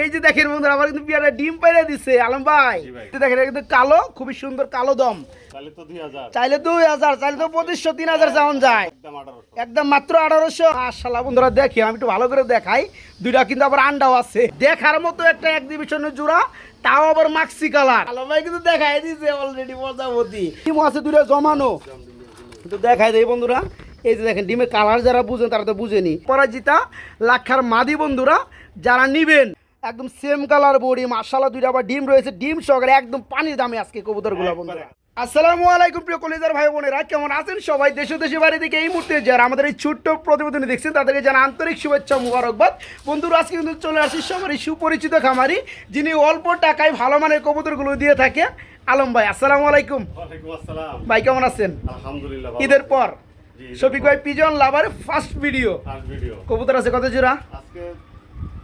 এই যে দেখেন বন্ধুরা আমার কিন্তু পিয়ারা ডিম পাইরে দিছে আলম ভাই। দেখেন এটা কিন্তু কালো খুবই সুন্দর কালো দম। চাইলে দুই হাজার। চাইলে তো পঁচিশশো তিন হাজার যাওয়ান যায়। একদম মাত্র আঠারোশো। মাশাল্লাহ বন্ধুরা দেখি আমি একটু ভালো করে দেখাই। দুইটা কিন্তু আবার আন্ডাও আছে। দেখার মতো একটা এক্সিবিশনের জোড়া তাও আবার মাক্সি কালার আলো ভাই কিন্তু দেখাই দিছে অলরেডি প্রজাপতি ডিম আছে দুইটা জমানো। কিন্তু দেখাই দেয় বন্ধুরা এই যে দেখেন ডিমের কালার যারা বুঝেন তারা তো বুঝেনি। পরাজিতা লাক্ষার মাদি বন্ধুরা যারা নিবেন। একদম সেম কালার বডি মাশাল্লাহ দুইটা আবার ডিম রয়েছে ডিম সহকারে একদম পানির দামে আজকে কবুতরগুলো বন্ধুরা। আসসালামু আলাইকুম প্রিয় কলেজার ভাই বোনেরা কেমন আছেন সবাই? দেশ দেশে বাড়ি থেকে এই মুহূর্তে যারা আমাদের এই ছোট্ট প্রতিবেদনে দেখছেন তাদেরকে জানা আন্তরিক শুভেচ্ছা মুবারকবাদ। বন্ধুরা আজকে কিন্তু চলে আসি সবারই সুপরিচিত খামারি যিনি অল্প টাকায় ভালো মানের কবুতরগুলো দিয়ে থাকে আলম ভাই আসসালামু আলাইকুম। ভাই কেমন আছেন? আলহামদুলিল্লাহ ঈদের পর। শফিক ভাই pigeon lover first video first video কবুতর আছে কত জোড়া? আজকে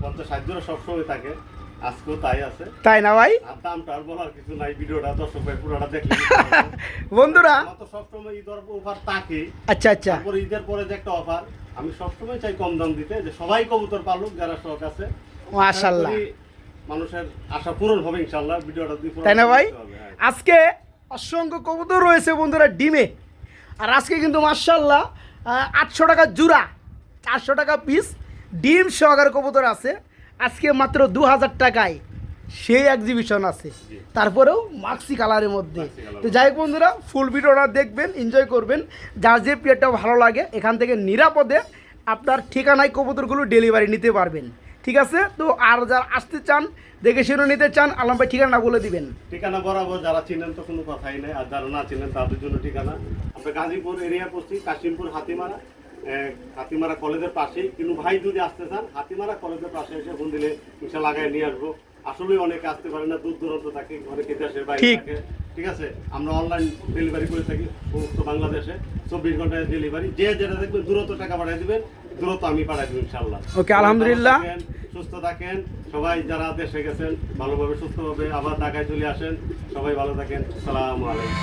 পঞ্চাশ ষাট সবসময় থাকে। আজকেও তাই আছে। তাই না ভাই? দামটা আর বলার কিছু নাই ভিডিওটা দর্শক ভাই পুরোটা দেখলে বন্ধুরা তো সবসময় ঈদের অফার থাকে। আচ্ছা আচ্ছা। তারপর ঈদের পরে যে একটা অফার আমি সবসময় চাই কম দাম দিতে যে সবাই কবুতর পালুক যারা শখ আছে। মানুষের আশা পূরণ হবে ইনশাল্লাহ ভিডিওটা তাই না ভাই? হ্যাঁ। আজকে অসংখ্য কবুতর রয়েছে বন্ধুরা ডিমে। আর আজকে কিন্তু মার্শাল্লাহ আটশো টাকা জুড়া চারশো টাকা পিস ডিম সহকারে কবুতর আছে। আজকে মাত্র দু হাজার টাকায় সেই এক্সিবিশন আছে। তারপরেও মাক্সি কালারের মধ্যে। তো যাই বন্ধুরা ফুল ভিডিওটা দেখবেন এনজয় করবেন। যার যে পিয়ারটা ভালো লাগে এখান থেকে নিরাপদে আপনার ঠিকানায় কবুতরগুলো ডেলিভারি নিতে পারবেন। ঠিক আছে? তো আর যারা আসতে চান দেখে শুনে নিতে চান আলম ভাই ঠিকানা বলে দিবেন। ঠিকানা বরাবর যারা চিনেন তো কোনো কথাই নেই আর যারা না চিনেন তাদের জন্য ঠিকানা। আমরা গাজীপুর এরিয়া পড়ছি কাশিমপুর হাতিমারা। হাতিমারা কলেজের পাশেই। কিন্তু ভাই যদি আসতে চান হাতিমারা কলেজের পাশে এসে ফোন দিলে ইনশা লাগাই নিয়ে আসব। আসলে অনেকে আসতে পারে না দূর দূরান্ত থাকে অনেকে দেশের বাইরে ঠিক। থাকে। ঠিক আছে? আমরা অনলাইন ডেলিভারি করে থাকি সমস্ত বাংলাদেশে। চব্বিশ ঘন্টায় ডেলিভারি যে যেটা দেখবেন দূরত্ব টাকা পাঠিয়ে দিবেন দূরত্ব আমি পাঠাই দেবো ইনশাল্লাহ। Okay, আলহামদুলিল্লাহ। সুস্থ থাকেন। সবাই যারা দেশে গেছেন ভালোভাবে সুস্থভাবে আবার ঢাকায় চলে আসেন। সবাই ভালো থাকেন। সালাম আলাইকুম।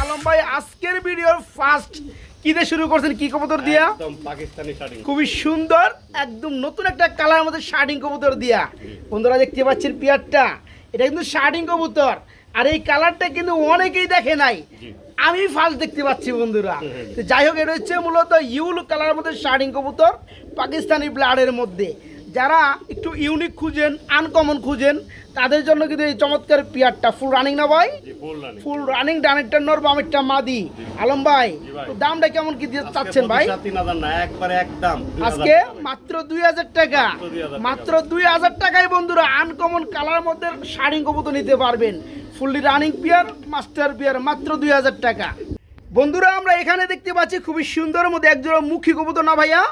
আলম ভাই আজকের ভিডিওর ফার্স্ট কি দিয়ে শুরু করছেন কি কবুতর দিয়া? একদম পাকিস্তানি শাড়ি খুবই সুন্দর একদম নতুন একটা কালার মধ্যে শার্টিং কবুতর দিয়া। বন্ধুরা দেখতে পাচ্ছেন পিয়ারটা? এটা কিন্তু শার্টিং কবুতর। আর এই কালারটা কিন্তু অনেকেই দেখে নাই। আমি ফার্স্ট দেখতে পাচ্ছি বন্ধুরা। যাই হোক এটা হচ্ছে মূলত ইউল কালারের মধ্যে শার্টিং কবুতর পাকিস্তানি ব্লাডের মধ্যে। যারা একটু ইউনিক খুঁজেন আনকমন খুঁজেন তাদের জন্য কিন্তু এই চমৎকার পিয়ারটা। ফুল রানিং না ভাই? ফুল রানিং ডানেরটা নর বামেরটা মাদি। আলম ভাই দামটা কেমন কি চাচ্ছেন ভাই? আজকে মাত্র দুই হাজার টাকা। মাত্র 2000 টাকা। মাত্র দুই হাজার টাকায় বন্ধুরা আনকমন কালার মধ্যে শাড়ি কবুতর নিতে পারবেন। Fully running pair master pair মাত্র দুই হাজার টাকা। বন্ধুরা আমরা এখানে দেখতে পাচ্ছি খুবই সুন্দর মধ্যে একজোড়া মুখী কবুতর না ভাইয়া?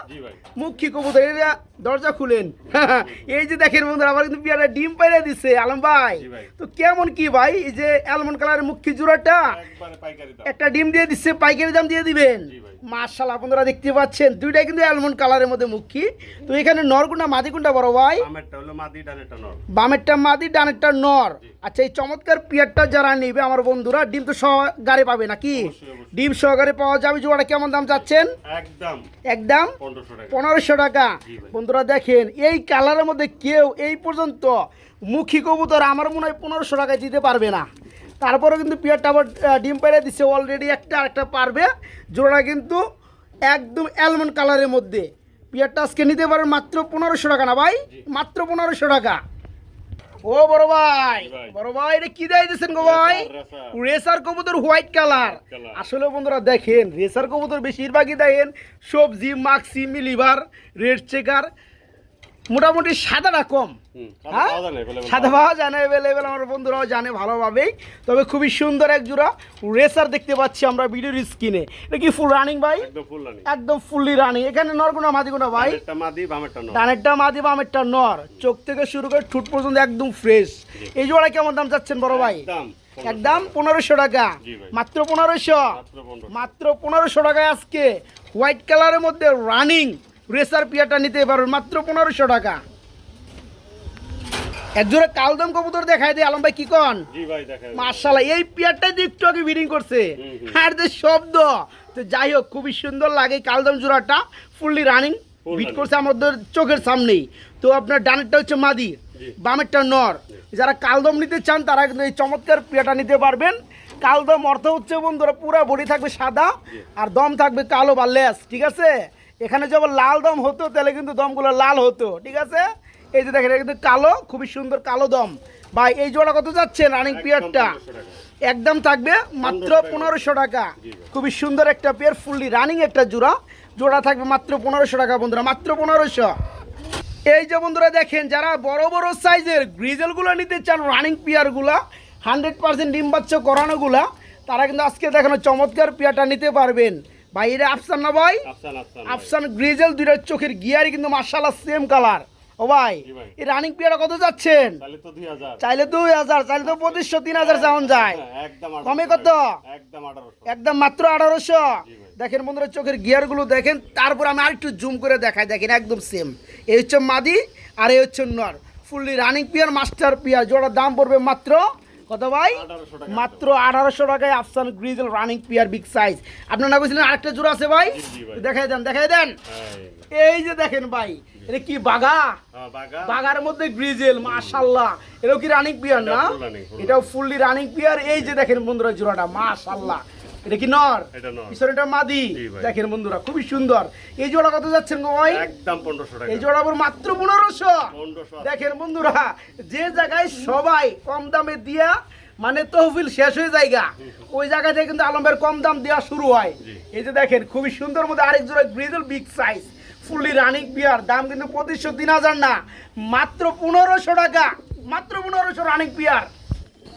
মুখী কবুতর। এটা দরজা খুলেন। এই যে দেখেন বন্ধুরা আমার কিন্তু পিয়ারা ডিম পাইরে দিছে আলম ভাই। তো কেমন কি ভাই? এই যে অ্যালমন্ড কালারের মুখী জোড়াটা একটা ডিম দিয়ে দিচ্ছে পাইকারি দাম দিয়ে দিবেন। মার্শাল আপনারা দেখতে পাচ্ছেন দুইটাই কিন্তু অ্যালমন্ড কালারের মধ্যে মুখী। তো এখানে নরকুন্ডা মাদিকুন্ডা বড় ভাই? আমেরটা হলো মাদি ডানেরটা নর। বামেরটা মাদি ডানেরটা নর। আচ্ছা এই চমৎকার পিয়ারটা যারা নিবে আমার বন্ধুরা ডিম তো সহকারে পাবে নাকি। ডিম সহকারে পাওয়া যাবে জোড়াটা কেমন দাম চাচ্ছেন? একদম। একদম? পনেরোশো টাকা। ভাই। বন্ধুরা দেখেন এই কালারের মধ্যে কেউ এই পর্যন্ত মুখী কবুতর আমার মনে হয় পনেরোশো টাকায় দিতে পারবে না। তারপরেও কিন্তু পিয়ারটা আবার ডিম পেড়ে দিচ্ছে অলরেডি একটা আরেকটা পারবে। জোড়াটা কিন্তু একদম অ্যালমন্ড কালারের মধ্যে। পিয়ারটা আজকে নিতে পারেন মাত্র পনেরোশো টাকা না ভাই? মাত্র পনেরোশো টাকা। ও বড় ভাই। বড় ভাই এটা কি দেয় দিচ্ছেন গো ভাই রেসার, কবুতর হোয়াইট কালার কালার। আসলে বন্ধুরা দেখেন রেসার কবুতর বেশিরভাগই দেখেন সবজি মাক্সি মিলিভার রেড চেকার মোটামুটি সাদাটা কম। সাদা হ্যাঁ? পাওয়া যায় না available সাদা পাওয়া যায় না অ্যাভেলেবেল আমার বন্ধুরাও জানে ভালোভাবেই। তবে খুবই সুন্দর এক জোড়া রেসার দেখতে পাচ্ছি আমরা ভিডিওর স্ক্রিনে। এটা কি ফুল রানিং ভাই? একদম ফুল ফুললি রানিং এখানে নরগুনা মাদিগুনা ভাই? ডানেরটা মাদি বামেরটা নর। ডানেরটা মাদি বামেরটা নর। চোখ থেকে শুরু করে ঠুট পর্যন্ত একদম ফ্রেশ এই জোড়া কেমন দাম চাচ্ছেন বড় ভাই? একদম পনেরোশো টাকা। মাত্র পনেরোশো? মাত্র মাত্র পনেরোশো টাকায় আজকে হোয়াইট কালারের মধ্যে রানিং রেসার পিয়াটা নিতে পারবেন মাত্র পনেরোশো টাকা। একজোড়া কালদম কবুতর দেখায় দিয়ে আলম ভাই কি কন। মার্শাল্লাহ এই পিয়ারটাই একটু আগে বিডিং করছে। আর যে শব্দ তো যাই হোক খুবই সুন্দর লাগে কালদম জোড়াটা। ফুললি রানিং বিট করছে আমাদের চোখের সামনেই। তো আপনার ডানেরটা হচ্ছে মাদি বামেরটা নর। যারা কালদম নিতে চান তারা কিন্তু এই চমৎকার পেয়াটা নিতে পারবেন। কালদম অর্থ হচ্ছে বন্ধুরা পুরো বডি থাকবে সাদা আর দম থাকবে কালো বা লেস ঠিক আছে? এখানে যখন লাল দম হতো তাহলে কিন্তু দমগুলো লাল হতো ঠিক আছে? এই যে দেখেন এটা কিন্তু কালো খুবই সুন্দর কালো দম। ভাই এই জোড়া কত যাচ্ছে রানিং পিয়ারটা? একদম থাকবে মাত্র পনেরোশো টাকা। খুবই সুন্দর একটা পেয়ার ফুললি রানিং একটা জোড়া। জোড়া থাকবে মাত্র পনেরোশো টাকা বন্ধুরা মাত্র পনেরোশো। এই যে বন্ধুরা দেখেন যারা বড় বড় সাইজের গ্রিজেলগুলো নিতে চান রানিং পিয়ারগুলা হান্ড্রেড পার্সেন্ট ডিম বাচ্চা করানোগুলা তারা কিন্তু আজকে দেখানো চমৎকার পিয়ারটা নিতে পারবেন। ভাই এটা আফসান না ভাই? আফসান গ্রিজেল দুইটার চোখের গিয়ারই কিন্তু মার্শাল্লাহ সেম কালার ও ভাই এই রানিং পিয়ারটা কত যাচ্ছেন? তাহলে তো 2000 চাইলে দুই হাজার চাইলে তো পঁচিশশো তিন হাজার চাউন যায়। হ্যাঁ, 1800 কমে কত? একদম মাত্র আঠারোশো। দেখেন বন্ধুরা চোখের গিয়ারগুলো দেখেন তারপর আমি আরেকটু জুম করে দেখাই। দেখেন একদম সেম এই হচ্ছে মাদি আর এই হচ্ছে নর। Fully running pair master pair জোড়ার দাম পড়বে মাত্র কত ভাই? মাত্র আঠারোশো টাকায় আফসান grizzle running pair big size. আপনার না বলছিলেন আরেকটা জোড়া আছে ভাই। দেখাই দেন দেখাই দেন। হ্যাঁ, এই যে। দেখেন ভাই এটা কি বাঘা? বাঘার মধ্যে গ্রিজেল মাশাল্লাহ এটাও কি রানিং পিয়ার না? এটাও ফুললি রানিং পিয়ার। এই যে দেখেন বন্ধুরা জোড়াটা মাশাল্লাহ এটা কি নর? এটা নর। পিছনে এটা মাদি। দেখেন বন্ধুরা খুবই সুন্দর। এই জোড়া কত যাচ্ছেন গো ভাই? একদম 1500 টাকা। এই জোড়া মাত্র পনেরোশো। 1500 দেখেন বন্ধুরা যে জায়গায় সবাই কম দামে দিয়া মানে তহবিল শেষ হয়ে জায়গা ওই জায়গা থেকে কিন্তু আলমের কম দাম দেওয়া শুরু হয়। এই যে দেখেন খুবই সুন্দর মধ্যে আরেক জোড়া grizzle big size fully running pair দাম কিন্তু পঁচিশশো তিন হাজার না মাত্র পনেরোশো টাকা মাত্র পনেরোশো রানিক পিয়ার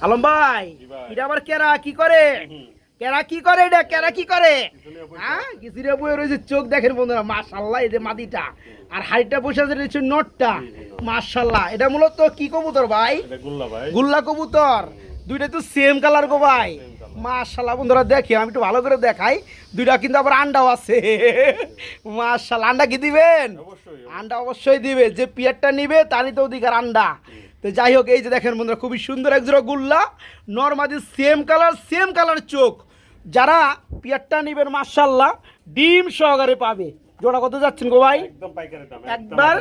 আলম ভাই ভাই। এটা আবার কেরা কি করে? কেরা কি করে এটা? কেরা কি করে? হ্যাঁ? কিসিরে বয়ে রয়েছে চোখ দেখেন বন্ধুরা মাশাল্লাহ এই যে মাদিটা। আর হাইটটা বসে আছে রয়েছে নটটা। মাশাল্লাহ এটা মূলত কি কবুতর ভাই? গুল্লা কবুতর। দুইটা তো সেম কালার গো ভাই। মাশাল্লাহ বন্ধুরা দেখি আমি একটু ভালো করে দেখাই। দুইটা কিন্তু আবার আন্ডাও আছে। মাশাল্লাহ আন্ডা কি দিবেন? আন্ডা অবশ্যই দিবে। যে পিয়ারটা নিবে তারই তো অধিকার আন্ডা। তো যাই হোক এই যে দেখেন বন্ধুরা খুবই সুন্দর এক জোড়া গুল্লা। নর্মাদি সেম কালার সেম কালার চোখ। যারা পিয়ারটা নিবেন মার্শাল্লাহ ডিম সহকারে পাবে। জোড়া কত যাচ্ছেন গো ভাই? একবার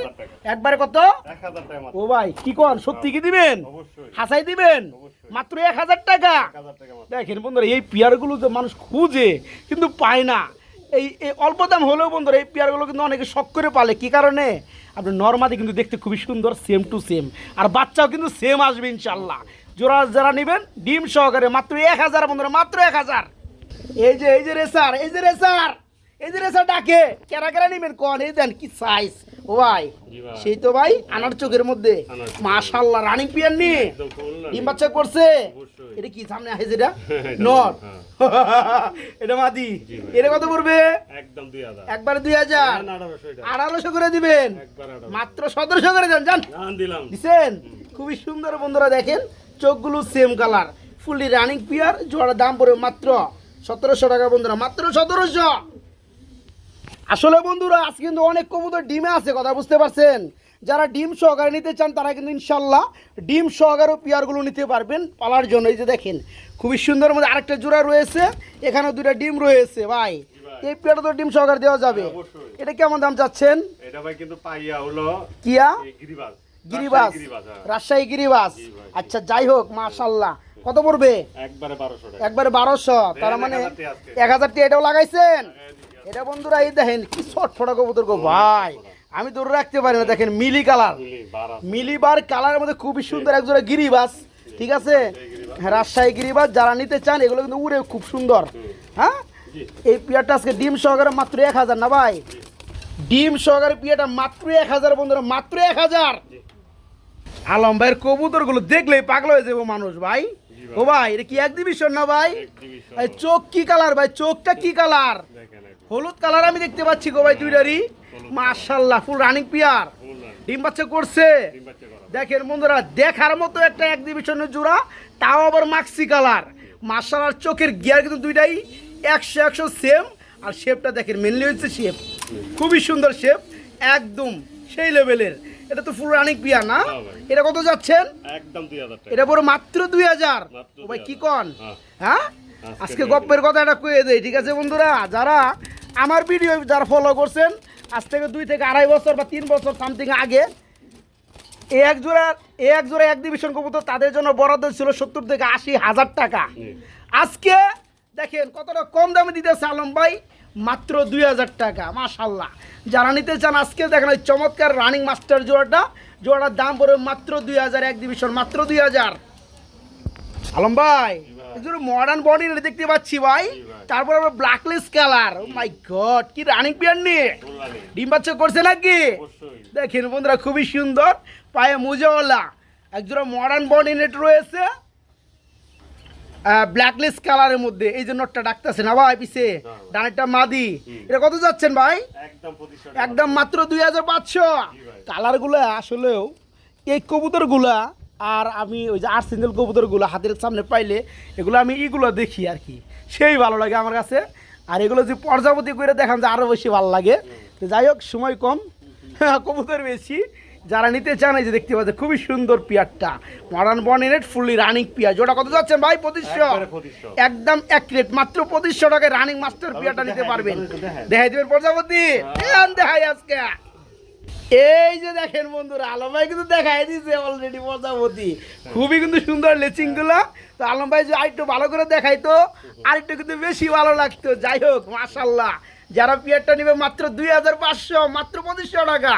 একবারে কত? 1000 টাকা মাত্র। ও ভাই কি কন সত্যি কি দিবেন? হাসাই দিবেন? মাত্র এক হাজার টাকা? 1000 টাকা মাত্র। দেখেন বন্ধুরা এই পেয়ারগুলো যে মানুষ খুঁজে কিন্তু পায় না। এই এই অল্প দাম হলেও বন্ধুরা এই পেয়ারগুলো কিন্তু অনেকে শখ করে পালে। কি কারণে? আপনি নর্মাদি কিন্তু দেখতে খুবই সুন্দর সেম টু সেম আর বাচ্চাও কিন্তু সেম আসবে ইনশাল্লাহ জোড়া যারা নেবেন ডিম সহকারে মাত্র এক হাজার বন্ধুরা মাত্র এক হাজার। এই যে এই যে রেসার এই যে রেসার এই যে রেসার ডাকে। কেরা কেরা নেবেন? কন? এই দেন কি সাইজ ও ভাই সেই তো ভাই আনার চোখের মধ্যে। মাশাল্লাহ রানিং পিয়ার নিয়ে ডিম বাচ্চা করছে। এটা কি সামনে আছে যেটা? নট হ্যাঁ। এটা মাদি। এটা কত পড়বে? একদম দুই হাজার। না 1800 এটা। আঠারোশো করে দিবেন? একবার 1800 মাত্র সতেরোশো করে দেন জান জান দিছেন? খুবই সুন্দর বন্ধুরা দেখেন চোখগুলো same colour fully running pair জোড়ার দাম পড়বে মাত্র সতেরোশো টাকা বন্ধুরা মাত্র সতেরোশো। আসলে বন্ধুরা আজ কিন্তু অনেক কবুতর ডিমে আছে কথা বুঝতে পারছেন? যারা ডিম সহকারে নিতে চান তারা কিন্তু ইনশাল্লাহ ডিম সহকারে পিয়ারগুলো নিতে পারবেন পালার জন্য। এই যে দেখেন খুবই সুন্দর মধ্যে আরেকটা জোড়া রয়েছে এখানেও দুইটা ডিম রয়েছে ভাই। এই পেয়ারটা তো ডিম সহকারে দেওয়া যাবে। হ্যাঁ, এটা কেমন দাম চাচ্ছেন? এটা ভাই কিন্তু পাইয়া হলো কিয়া? এই গিরিবাজ। গিরিবাস রাজশাহী গিরিবাজ হ্যাঁ। রাজশাহী গিরিবাস আচ্ছা যাই হোক মাশাল্লাহ। কত পড়বে? একবারে 1200 টাকা। একবারে বারোশো। তার মানে এক হাজার টি এটাও লাগাইছেন? এটা বন্ধুরা এই দেখেন কি শর্ট ফটা কবুতর গো ভাই। আমি ধরে রাখতে পারি না দেখেন মিলি কালার। মিলিবার কালারের মধ্যে খুবই সুন্দর একজোড়া গিরিবাস ঠিক আছে? হ্যাঁ, রাজশাহী গিরিবাস যারা নিতে চান এগুলো কিন্তু উড়ে খুব সুন্দর। হ্যাঁ? এই পিয়ারটা আজকে ডিম সহকারে মাত্র এক হাজার না ভাই? ডিম সহকারে পিয়াটা মাত্র এক হাজার বন্ধুরা মাত্র এক হাজার। আলম ভাইয়ের কবুতরগুলো দেখলেই পাগল হয়ে যাব মানুষ ভাই। ও ভাই এটা কি এক্সিবিশন না ভাই? চোখ কি কালার ভাই? চোখটা কি কালার হলুদ কালার আমি দেখতে পাচ্ছি গো ভাই দুইটারই মাশাল্লাহ ফুল রানিং পিয়ার ডিম বাচ্চা করছে। দেখেন বন্ধুরা দেখার মতো একটা এক্সিবিশনের জোড়া তাও আবার মাক্সি কালার মার্শাল আর চোখের গিয়ার কিন্তু দুইটাই একশো একশো সেম আর শেপটা দেখেন মেনলি হচ্ছে শেপ খুবই সুন্দর শেপ একদম সেই লেভেলের এটা তো ফুল রানিং পিয়া না? এটা কত যাচ্ছেন? একদম 2000 টাকা। এটা বড় মাত্র দুই হাজার? ও ভাই কি 2000 কন? হ্যাঁ। হ্যাঁ? আজকে গপ্পের কথা এটা কয়ে দেয় ঠিক আছে বন্ধুরা? যারা আমার ভিডিও যারা ফলো করছেন আজ থেকে দুই থেকে আড়াই বছর বা তিন বছর সামথিং আগে এই এক জোড়া এই এক জোড়া এক ডিভিশন কবুতর তাদের জন্য বরাদ্দ ছিল সত্তর থেকে আশি হাজার টাকা। আজকে দেখেন কতটা কম দামে দিতেছে আলম ভাই। মাত্র দুই হাজার টাকা মাশাল্লাহ যারা নিতে চান আজকে দেখেন ওই চমৎকার রানিং মাস্টার জোড়াটা। জোড়াটার দাম পড়বে মাত্র দুই হাজার এক ডিভিশন মাত্র দুই হাজার। আলম ভাই। মডার্ন বডি দেখতে পাচ্ছি ভাই। তারপর আবার ব্ল্যাকলেস কালার মাই গড কি রানিং পিয়ার নিয়ে ডিম বাচ্চা করছে নাকি? দেখেন বন্ধুরা খুবই সুন্দর। পায়ে মুজাওয়ালা। একজোড়া মডার্ন বডি নেট রয়েছে। ব্ল্যাকলেস কালারের মধ্যে। এই যে নটটা ডাকতেছে না ভাই পিছে। ডানেরটা মাদি। এটা কত যাচ্ছেন ভাই? একদম মাত্র দুই হাজার পাঁচশো। কালারগুলো আসলেও এই কবুতরগুলা আর আমি ওই যে আট সিঙ্গেল কবুতরগুলো হাতের সামনে পাইলে এগুলো আমি এগুলো দেখি আর কি। সেই ভালো লাগে আমার কাছে। আর এগুলো যে পর্যাবতী করে দেখান যে আরও বেশি ভালো লাগে। তো যাই হোক সময় কম। কবুতর বেশি। যারা নিতে চান এই যে দেখতে পাচ্ছে খুবই সুন্দর পিয়ারটা। Modern bonnet fully running pair যেটা কত যাচ্ছেন ভাই? পঁচিশশো। একদম এক রেট মাত্র পঁচিশশো টাকায় রানিং মাস্টার পিয়ারটা নিতে পারবেন। দেখাই। দেবেন প্রজাপতি? দেখান দেখাই আজকে। এই যে দেখেন বন্ধুরা আলম ভাই কিন্তু দেখাই দিয়েছে অলরেডি প্রজাপতি। খুবই কিন্তু সুন্দর লেচিংগুলা তো আলম ভাই যে আরেকটু ভালো করে দেখাইতো আরেকটু কিন্তু বেশি ভালো লাগতো। যাই হোক মাশাল্লাহ যারা পিয়ারটা নিবে মাত্র দুই হাজার পাঁচশো মাত্র পঁচিশশো টাকা।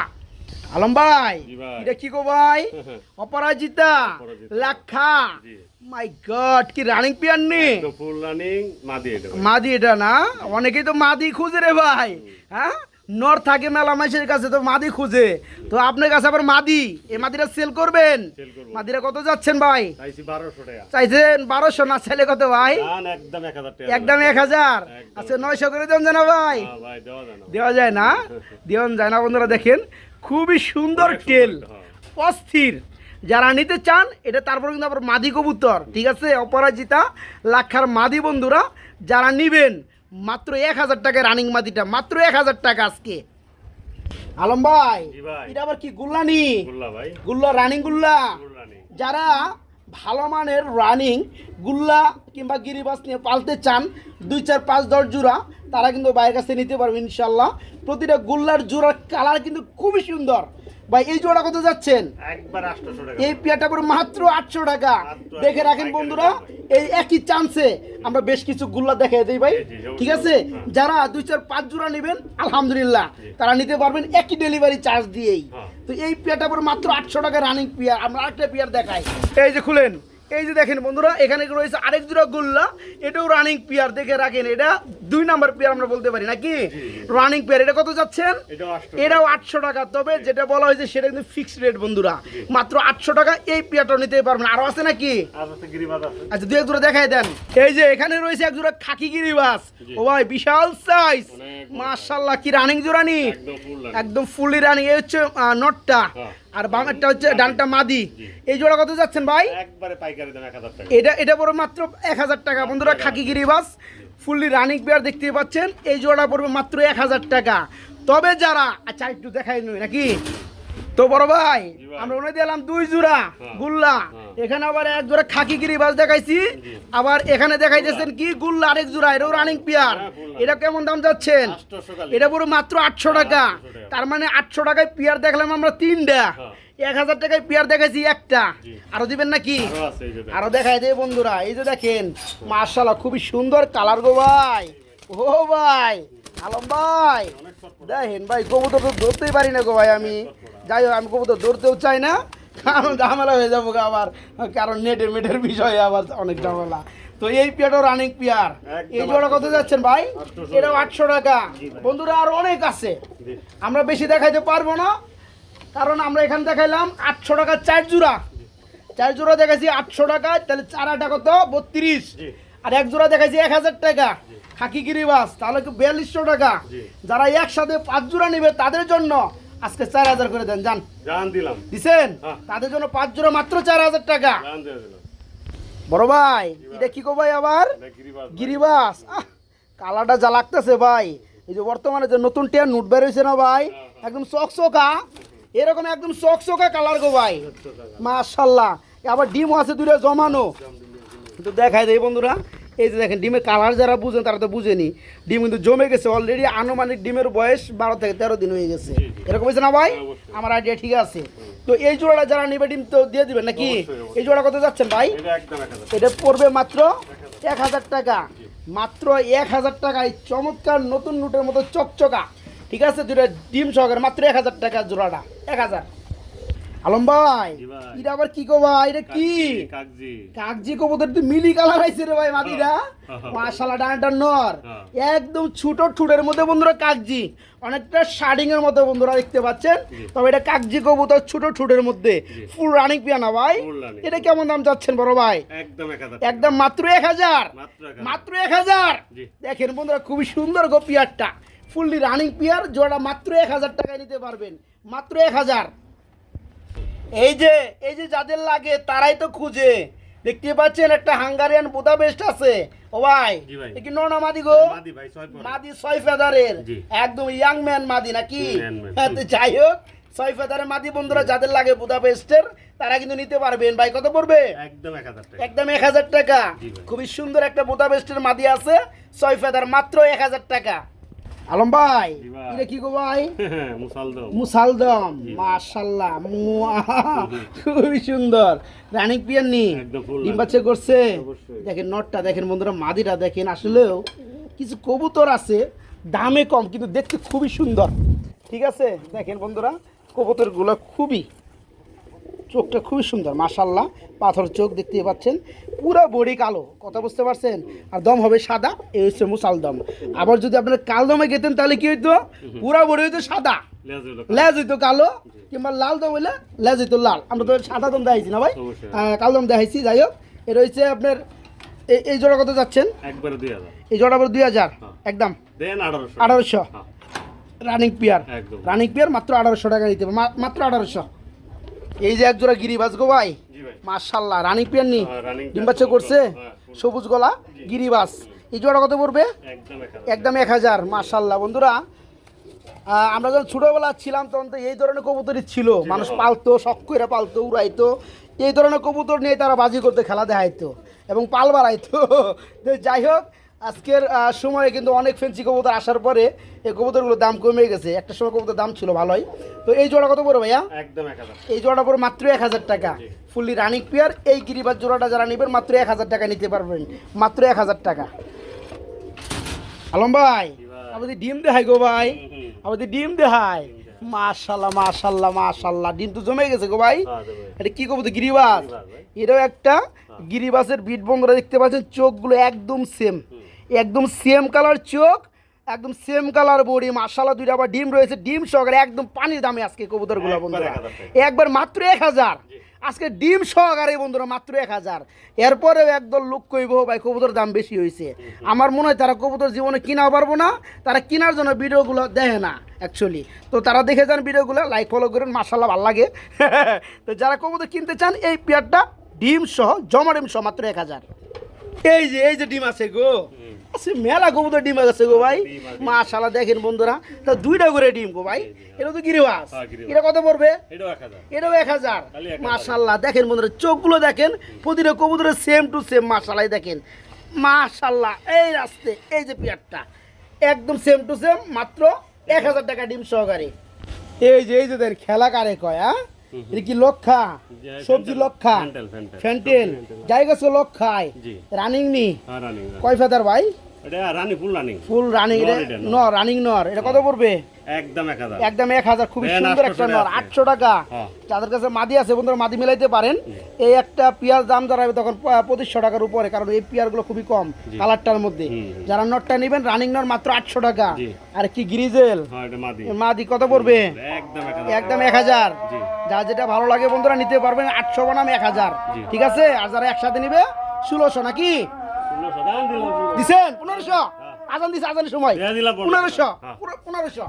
আলম ভাই এটা কি গো ভাই? অপরাজিতা। লাখা মাই গড কি রানিং পিয়ার একদম ফুল রানিং মাদি এটা মাদি এটা না? অনেকেই তো মাদি খুঁজে রে ভাই হ্যাঁ? নর থাকে মেলা মাসের কাছে তো মাদি খুঁজে। তো আপনার কাছে আবার মাদি এই মাদিটা সেল করবেন? মাদিরা কত যাচ্ছেন ভাই? চাইছি বারোশো টাকা। চাইছেন বারোশো না ছেলে কত ভাই? একদম এক হাজার। আচ্ছা নয়শো করে দেন জানা ভাই। ভাই দেওয়া যায় না। দেওয়া যায় না? দেওয়া যায় না বন্ধুরা দেখেন। খুবই সুন্দর টেল হ্যাঁ। অস্থির। যারা নিতে চান এটা তারপরে কিন্তু আবার মাদি কবুতর ঠিক আছে? অপরাজিতা লাক্ষার মাদি বন্ধুরা যারা নিবেন মাত্র এক হাজার টাকা রানিং মাদিটা মাত্র এক হাজার টাকা আজকে। আলম ভাই এটা আবার কি গুল্লানি? গুল্লা ভাই। গুল্লা রানিং গুল্লা? যারা ভালো মানের রানিং গুল্লা কিংবা গিরিবাস নিয়ে পালতে চান, দুই চার পাঁচ দশ জোড়া, তারা কিন্তু বাইরের কাছে নিতে পারবে ইনশাল্লাহ প্রতিটা গুল্লার জোড়ার কালার কিন্তু খুবই সুন্দর। ভাই এই জোড়া কত যাচ্ছেন? এই পেয়ারটা পরে মাত্র আটশো টাকা। দেখে রাখেন বন্ধুরা এই একই চান্সে আমরা বেশ কিছু গুল্লা দেখাই দিই ভাই। ঠিক আছে। যারা দুই চার পাঁচ জোড়া নেবেন আলহামদুলিল্লাহ তারা নিতে পারবেন একই ডেলিভারি চার্জ দিয়েই। হ্যাঁ। তো এই পেয়ারটা পরে মাত্র আটশো টাকা রানিং পেয়ার। আমরা আরেকটা পেয়ার দেখাই। এই যে খুলেন। এই যে দেখেন বন্ধুরা এখানে রয়েছে? আরেক জোড়া গুল্লা। এটাও রানিং পেয়ার দেখে রাখেন। এটা দুই নাম্বার পেয়ার আমরা বলতে পারি নাকি? রানিং পেয়ার এটা কত যাচ্ছেন? এটাও আটশো টাকা। তবে যেটা বলা হয়েছে সেটা কিন্তু ফিক্সড রেট বন্ধুরা। মাত্র আটশো টাকা এই পেয়ারটা নিতে পারবেন। আরও আছে নাকি? আচ্ছা দু এক জোড়া দেখাই দেন। এই যে এখানে রয়েছে এক জোড়া খাকি গিরিবাস। ও ভাই বিশাল সাইজ। মাশাল্লাহ কি রানিং জোড়া নি? একদম ফুল রানিং একদম ফুললি রানিং এই হচ্ছে নটটা। আর বামেরটা হচ্ছে ডানটা মাদি। এই জোড়া কত যাচ্ছেন ভাই? একবারে পাইকারি দাম এক হাজার টাকা। এটা এটা বড় মাত্র এক হাজার টাকা। বন্ধুরা খাকি গিরিবাস ফুললি রানিং পেয়ার দেখতে পাচ্ছেন। এই জোড়া পড়বে মাত্র এক হাজার টাকা। তবে যারা আচ্ছা একটু দেখাই নই নাকি? তো বড় ভাই আমরা ওনে দিলাম দুই জোড়া হ্যাঁ। গুল্লা। হ্যাঁ। এখানে আবার এক জোড়া খাকি গিরিবাস দেখাইছি। আবার এখানে দেখাইতেছেন কি গুল্লা আরেক জোড়া এটাও রানিং পেয়ার হ্যাঁ, এটা কেমন দাম যাচ্ছেন? এটা পুরো মাত্র আটশো টাকা। তার মানে আটশো টাকায় পেয়ার দেখলাম আমরা তিনটা। এক হাজার টাকায় পেয়ার দেখাইছি একটা। আরও দিবেন নাকি? আরও দেখাই দেয় বন্ধুরা এই যে দেখেন মার্শাল্লাহ খুবই সুন্দর কালার গো ভাই। ও ভাই আলম ভাই। দেখেন ভাই কবুতর তো ধরতেই পারি না গো ভাই আমি। যাই হোক আমি কবুতর ধরতেও চাই না। কারণ ঝামেলা হয়ে যাব গো আবার। কারণ নেটের মেটের বিষয়ে আবার অনেক ঝামেলা। তো এই পেয়ারও রানিং পেয়ার। এই জোড়া কত যাচ্ছেন ভাই? 800 এটাও আটশো টাকা। বন্ধুরা আর অনেক আছে। আমরা বেশি দেখাইতে পারব না। কারণ আমরা এখানে দেখাইলাম আটশো টাকা চার জোড়া। চার জোড়া দেখাইছি আটশো টাকা তাহলে চার আটা কত? বত্রিশ। আর এক জোড়া দেখাইছি এক হাজার টাকা। খাকি গিরিবাস তাহলে কি বিয়াল্লিশশো টাকা? যারা একসাথে পাঁচ জোড়া নেবে তাদের জন্য আজকে চার হাজার করে দেন যান। জান দিলাম। দিছেন? হ্যাঁ। তাদের জন্য পাঁচ জোড়া মাত্র চার হাজার টাকা। বড় ভাই এটা কি কো ভাই আবার। গিরিবাস আহ কালারটা যা লাগতেছে ভাই। এই যে বর্তমানে যে নতুন টিয়ার নোট বের হয়েছে না ভাই? একদম চক চকচকা। এরকম একদম চকচকা কালার গো ভাই। মাশাল্লাহ। আবার ডিমও আছে দুটো জমানো। কিন্তু দেখাই দেয় বন্ধুরা। এই যে দেখেন ডিমের কালার যারা বুঝেন তারা তো বুঝেনি। ডিম কিন্তু জমে গেছে অলরেডি আনুমানিক ডিমের বয়স বারো থেকে তেরো দিন হয়ে গেছে। এরকম হয়েছে না ভাই? হ্যাঁ, আমার আইডিয়া ঠিক আছে। তো এই জোড়াটা যারা নেবে ডিম তো দিয়ে দিবেন নাকি। এই জোড়া কত যাচ্ছেন ভাই? এটা পড়বে মাত্র এক হাজার। টাকা। মাত্র এক হাজার টাকায় চমৎকার নতুন নোটের মতো চকচকা। ঠিক আছে দুটা ডিম সহকারে মাত্র এক হাজার টাকা জোড়াটা। এক হাজার। আলম ভাই এটা আবার কি কো ভাই? এটা কি? কাগজি কাগজি কবুতর তো মিলি কালার আইছে রে ভাই মাদিরা হ্যাঁ। মাশাআল্লাহ ডানটা নর। হ্যাঁ। একদম ছোট ঠুটের মধ্যে বন্ধুরা কাগজি অনেকটা শার্ডিং এর মতো বন্ধুরা দেখতে পাচ্ছেন। তবে এটা কাগজি কবুতর ছোট ঠুটের মধ্যে। ফুল রানিং পিয়ানা ভাই। এটা কেমন দাম চাচ্ছেন বড় ভাই? একদম একদম মাত্র এক হাজার। মাত্র এক হাজার। দেখেন বন্ধুরা খুবই সুন্দর গো পিয়ারটা ফুললি রানিং পিয়ার জোড়া মাত্র এক হাজার টাকায় নিতে পারবেন। মাত্র এক হাজার। এই যে এই যে যাদের লাগে তারাই তো খুঁজে। দেখতে পাচ্ছেন একটা হাঙ্গারিয়ান বুদাপেস্ট আছে। ও ভাই কি ননা মাদি গো? মাদি ছয় ফেদারের। একদম ইয়াং ম্যান মাদি নাকি। হ্যাঁ, যাই হোক ছয় ফেদারের মাদি বন্ধুরা যাদের লাগে বুদাপেস্টের তারা কিন্তু নিতে পারবেন। ভাই কত পড়বে? একদম এক হাজার টাকা। একদম এক হাজার টাকা। খুবই সুন্দর একটা বুদাপেস্টের মাদি আছে। ছয় ফেদার মাত্র এক হাজার টাকা। আলম ভাই এটা কি গো ভাই? মুসালদম। মাশাল্লাহ খুবই সুন্দর। রানিক পিয়ানি ডিম বাচ্চা করছে। দেখেন নটটা দেখেন বন্ধুরা মাদিটা দেখেন আসলেও কিছু কবুতর আছে দামে কম কিন্তু দেখতে খুবই সুন্দর। ঠিক আছে? দেখেন বন্ধুরা কবুতরগুলো খুবই চোখটা খুবই সুন্দর মাশাল্লাহ পাথর চোখ দেখতে পাচ্ছেন। পুরো বডি কালো কথা বুঝতে পারছেন? আর দম হবে সাদা এই হচ্ছে মুসাল দম। আবার যদি আপনারা কাল দমে গেতেন তাহলে কি হইতো? পুরা বডি হইতো সাদা। লেজ হইতো কালো। কিংবা লাল দম হইলে লেজ হইতো লাল। আমরা তো সাদা দম দেখাইছি না ভাই? কালো দম দেখাইছি যাই হোক। এটা হচ্ছে আপনার এই এই জোড়া কত যাচ্ছেন? একবারে দুই হাজার। এই জোড়া আবার দুই হাজার? হ্যাঁ। একদম। আঠারোশো। রানিং পিয়ার রানিং পিয়ার মাত্র আঠারোশো টাকা দিতে হবে। মাত্র আঠারোশো। এই যে একজোড়া গিরিবাজ গো ভাই? মার্শাল্লাহ রানিং পিয়ার নি হ্যাঁ, ডিম বাচ্চা করছে হ্যাঁ। সবুজ গলা গিরিবাস এই জোড়া কত পড়বে? একদম এক হাজার। মার্শাল্লাহ বন্ধুরা আমরা যখন ছোটোবেলা ছিলাম তখন তো এই ধরনের কবুতরই ছিল। মানুষ পালতো শখ করে পালতো উড়াইতো। এই ধরনের কবুতর নিয়ে তারা বাজি করতে খেলা দেখাইতো এবং পাল বাড়াইতো। যাই হোক আজকের সময়ে কিন্তু অনেক ফেন্সি কবুতর আসার পরে এই কবুতরগুলোর দাম কমে গেছে। একটা সময় কবুতর দাম ছিল ভালোই। তো এই জোড়া কত পড়ে ভাইয়া? একদম এই জোড়াটা পড়ে মাত্র এক হাজার টাকা। ফুললি রানিক পেয়ার এই গিরিবাজ জোড়াটা যারা নেবেন মাত্র এক হাজার টাকা নিতে পারবেন। মাত্র এক হাজার টাকা। আলম ভাই। আমাদের ডিম দেখাই গো ভাই। আমাদের ডিম দেখাই। মাশাল্লাহ মাশাল্লাহ মাশাল্লাহ। ডিম তো জমে গেছে গো ভাই। হ্যাঁ, এটা কি কবুতর? গিরিবাজ। গিরিবাজ ভাই। এটাও একটা গিরিবাসের বিট বন্ধুরা দেখতে পাচ্ছেন চোখগুলো একদম সেম একদম সেম কালার চোখ একদম সেম কালার বডি মাশাল্লাহ দুইটা আবার ডিম রয়েছে ডিম সহকারে একদম পানির দামে আজকে কবুতরগুলো বন্ধুরা। একবার মাত্র এক হাজার। আজকে ডিম সহকারে বন্ধুরা মাত্র এক হাজার। এরপরেও একদল লোক কইব ভাই কবুতর দাম বেশি হয়েছে আমার মনে হয় তারা কবুতর জীবনে কিনা পারব না তারা কেনার জন্য ভিডিওগুলো দেখে না অ্যাকচুয়ালি তো তারা দেখে যান ভিডিওগুলো লাইক ফলো করেন মাসাল্লাহ ভালো লাগে। তো যারা কবুতর কিনতে চান এই পেয়ারটা ডিম সহ জমা ডিম সহ মাত্র এক হাজার। এই যে এই যে ডিম আছে গো। আছে মেলা কবুতর ডিম আছে গো ভাই। মাশাল্লাহ দেখেন বন্ধুরা তা দুইটা করে ডিম গো ভাই। এটা তো গিরিবাস। হ্যাঁ, এটা কত পড়বে? এটাও এক হাজার। মাশাল্লাহ দেখেন বন্ধুরা চোখগুলো দেখেন প্রতিটা কবুতরের সেম টু সেম মাশাল্লাহ দেখেন। মাশাল্লাহ এই রাস্তে এই যে পেয়ারটা একদম সেম টু সেম মাত্র এক হাজার টাকা ডিম সহকারে। এই যে এই যে খেলা কারে কয় হ্যাঁ? এটা কি লক্ষা? সবজি লক্ষা? ফ্যান্টেল। ফ্যান্টেল। জায়গা লক্ষায়। রানিং নি? হ্যাঁ কয় ফেদার ভাই? এটা রানি ফুল রানিং। ফুল রানিং নর এটা, নর। নর রানিং নর এটা কত পড়বে? একদম এক হাজার। একদম এক হাজার। খুবই সুন্দর একটা নর আটশো টাকা। হ্যাঁ। যাদের কাছে মাদি আছে বন্ধুরা মাদি মিলাইতে পারেন। এই একটা পেঁয়াজ দাম দাঁড়াবে তখন পঁচিশশো টাকার উপরে কারণ এই পেয়ারগুলো খুবই কম কালারটার মধ্যে। যারা নটটা নেবেন রানিং নর মাত্র আটশো টাকা। আর কি গ্রিজেল? হ্যাঁ মাদি। কত পড়বে? একদম এক হাজার। যা যেটা ভালো লাগে বন্ধুরা নিতে পারবেন। আটশো বনাম এক হাজার। ঠিক আছে? আর যারা একসাথে নিবে ষোলোশো নাকি? দিছেন? পনেরোশো আজান দিছে আজানের সময়। দিলাম পনেরোশো। হ্যাঁ। পনেরোশো।